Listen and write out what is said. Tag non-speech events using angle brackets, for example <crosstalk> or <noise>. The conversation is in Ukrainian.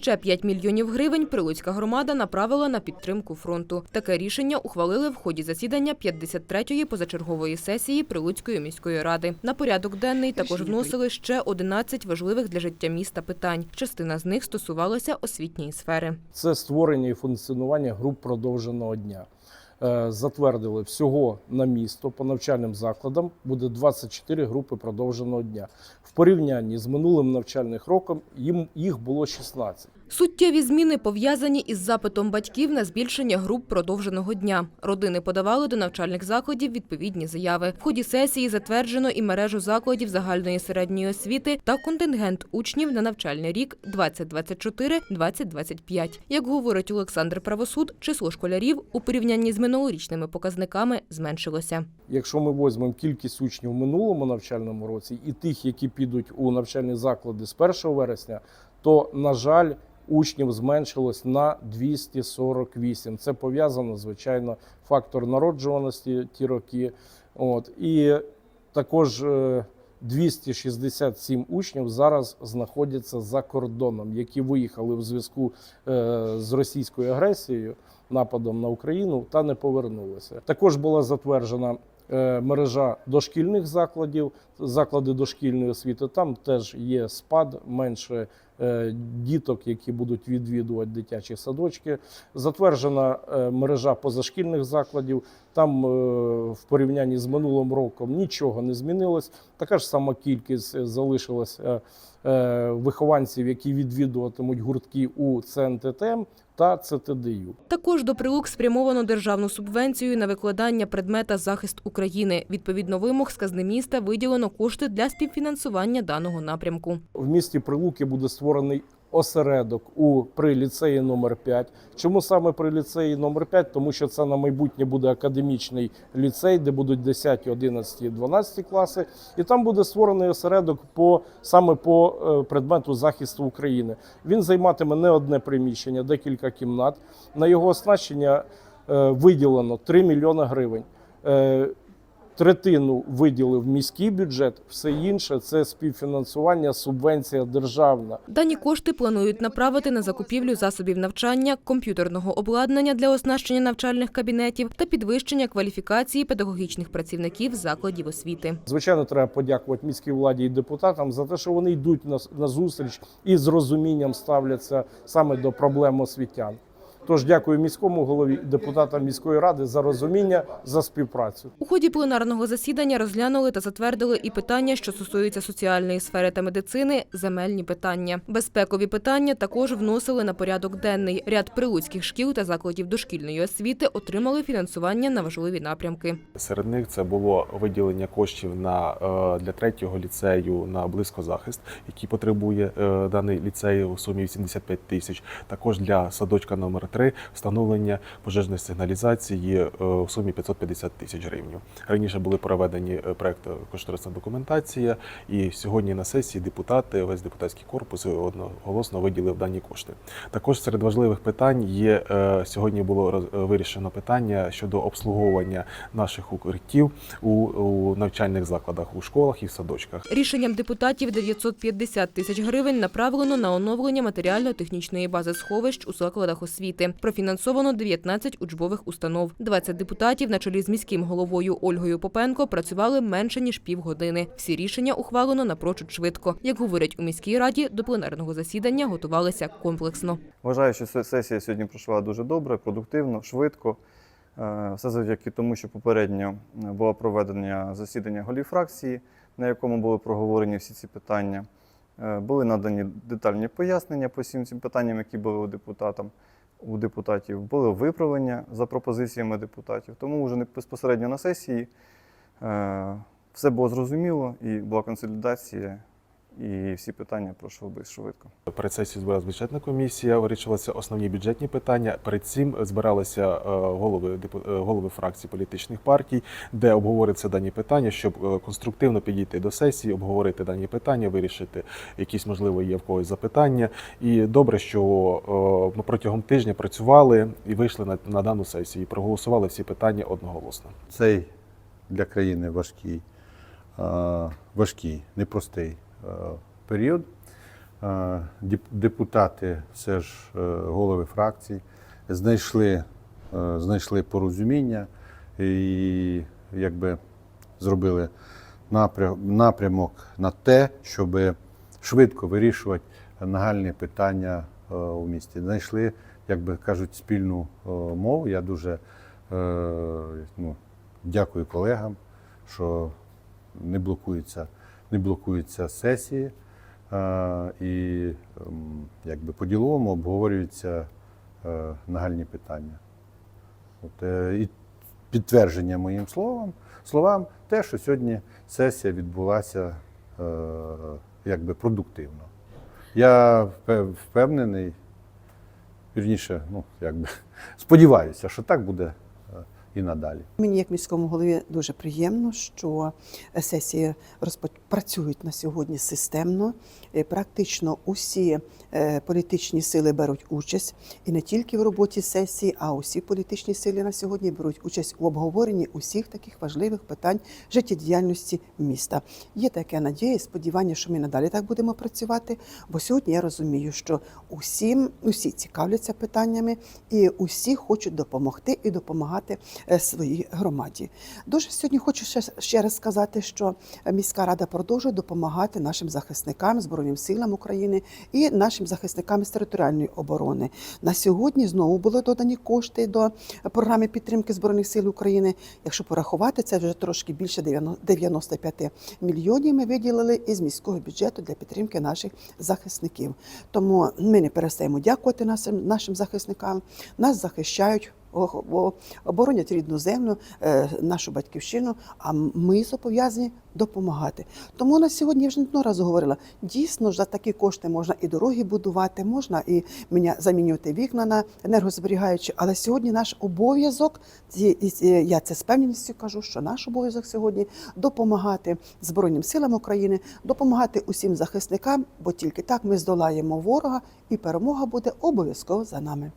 Ще 5 мільйонів гривень Прилуцька громада направила на підтримку фронту. Таке рішення ухвалили в ході засідання 53-ї позачергової сесії Прилуцької міської ради. На порядок денний також вносили ще 11 важливих для життя міста питань. Частина з них стосувалася освітньої сфери. Це створення і функціонування груп продовженого дня. Е, Затвердили всього на місто по навчальним закладам буде 24 групи продовженого дня. В порівнянні з минулим навчальним роком їм їх було 16. Суттєві зміни пов'язані із запитом батьків на збільшення груп продовженого дня. Родини подавали до навчальних закладів відповідні заяви. В ході сесії затверджено і мережу закладів загальної середньої освіти та контингент учнів на навчальний рік 2024-2025. Як говорить Олександр Правосуд, число школярів у порівнянні з минулорічними показниками зменшилося. Якщо ми візьмемо кількість учнів минулому навчальному році і тих, які підуть у навчальні заклади з 1 вересня, то на жаль. Учнів зменшилось на 248. Це пов'язано, звичайно, фактор народжуваності ті роки. От і також е, 267 учнів зараз знаходяться за кордоном, які виїхали в зв'язку е, з російською агресією, нападом на Україну та не повернулися. Також була затверджена е, мережа дошкільних закладів, заклади дошкільної освіти. Там теж є спад, менше е, діток, які будуть відвідувати дитячі садочки. Затверджена е, мережа позашкільних закладів. Там е, в порівнянні з минулим роком нічого не змінилось. Така ж сама кількість е, залишилась е, е, вихованців, які відвідуватимуть гуртки у ЦНТТМ та ЦТДЮ. Також до прилук спрямовано державну субвенцію на викладання предмета захист України. Відповідно вимог з казни міста виділено кошти для співфінансування даного напрямку. В місті Прилуки буде створений осередок у при ліцеї номер 5. Чому саме при ліцеї номер 5? Тому що це на майбутнє буде академічний ліцей, де будуть 10, 11, 12 класи, і там буде створений осередок по саме по е, предмету захисту України. Він займатиме не одне приміщення, декілька кімнат. На його оснащення е, виділено 3 мільйони гривень. Третину виділив міський бюджет, все інше це співфінансування, субвенція державна. Дані кошти планують направити на закупівлю засобів навчання, комп'ютерного обладнання для оснащення навчальних кабінетів та підвищення кваліфікації педагогічних працівників закладів освіти. Звичайно, треба подякувати міській владі і депутатам за те, що вони йдуть на зустріч і з розумінням ставляться саме до проблем освітян. Тож дякую міському голові, і депутатам міської ради за розуміння, за співпрацю. У ході пленарного засідання розглянули та затвердили і питання, що стосуються соціальної сфери та медицини, земельні питання. Безпекові питання також вносили на порядок денний. Ряд прилуцьких шкіл та закладів дошкільної освіти отримали фінансування на важливі напрямки. Серед них це було виділення коштів на е, для третього ліцею на близькозахист, який потребує е, даний ліцей у сумі 85 тисяч. Також для садочка номер 3 встановлення пожежної сигналізації е, у сумі 550 тисяч гривень. Раніше були проведені е, проект кошторисна документація, і сьогодні на сесії депутати, весь депутатський корпус одноголосно виділив дані кошти. Також серед важливих питань є е, сьогодні було вирішено питання щодо обслуговування наших укриттів у навчальних закладах, у школах і в садочках. Рішенням депутатів 950 тисяч гривень направлено на оновлення матеріально-технічної бази сховищ у закладах освіти. Профінансовано 19 учбових установ. 20 депутатів на чолі з міським головою Ольгою Попенко працювали менше ніж півгодини. Всі рішення ухвалено напрочуд швидко. Як говорять у міській раді, до пленарного засідання готувалися комплексно. Вважаю, що сесія сьогодні пройшла дуже добре, продуктивно, швидко. Е, Все завдяки тому, що попередньо е, було проведення засідання голів фракції, на якому були проговорені всі ці питання. Е, Були надані детальні пояснення по всім цим питанням, які були у депутатам. У депутатів були виправлення за пропозиціями депутатів. Тому вже не безпосередньо на сесії е, все було зрозуміло і була консолідація, і всі питання пройшли би швидко. Перед сесією збиралася бюджетна комісія, вирішувалися основні бюджетні питання. Перед цим збиралися е, голови е, голови фракцій політичних партій, де обговорюються дані питання, щоб е, конструктивно підійти до сесії, обговорити дані питання, вирішити якісь можливо є в когось запитання. І добре, що ми протягом тижня працювали і вийшли на, на дану сесію, і проголосували всі питання одноголосно. цей для країни важкий, важкий, непростий період. е, депутати, все ж е, голови фракцій, знайшли, е, знайшли порозуміння і якби зробили напрямок на те, щоб швидко вирішувати нагальні питання е, у місті. Знайшли, як би кажуть, спільну е, мову. Я дуже е, ну, дякую колегам, що не блокуються, не блокуються сесії. е, І ем, якби по-діловому обговорюються е, нагальні питання. От, е, і підтвердження моїм словам, словам, те, що сьогодні сесія відбулася якби продуктивно. Я впевнений, вірніше, ну, якби, <laughs> сподіваюся, що так буде і надалі. Мені, як міському голові, дуже приємно, що сесії працюють на сьогодні системно. Е, Практично усі е, політичні сили беруть участь і не тільки в роботі сесії, а усі політичні сили на сьогодні беруть участь у обговоренні усіх таких важливих питань життєдіяльності міста. Є таке надія і сподівання, що ми надалі так будемо працювати. Бо сьогодні я розумію, що усім усі цікавляться питаннями і усі хочуть допомогти і допомагати своїй громаді. Дуже сьогодні хочу ще, ще раз сказати, що міська рада продовжує допомагати нашим захисникам, Збройним силам України і нашим захисникам з територіальної оборони. На сьогодні знову були додані кошти до програми підтримки Збройних сил України. Якщо порахувати, це вже трошки більше 90 95 мільйонів. Ми виділили із міського бюджету для підтримки наших захисників. Тому ми не перестаємо дякувати нашим, нашим захисникам. Нас захищають. Оборонять рідну землю, е, нашу батьківщину, а ми зобов'язані допомагати. Тому на сьогодні вже не разу говорила: дійсно ж за такі кошти можна і дороги будувати, можна і замінювати вікна на енергозберігаючі. Але сьогодні наш обов'язок, я це з певністю кажу, що наш обов'язок сьогодні допомагати Збройним силам України, допомагати усім захисникам, бо тільки так ми здолаємо ворога, і перемога буде обов'язково за нами.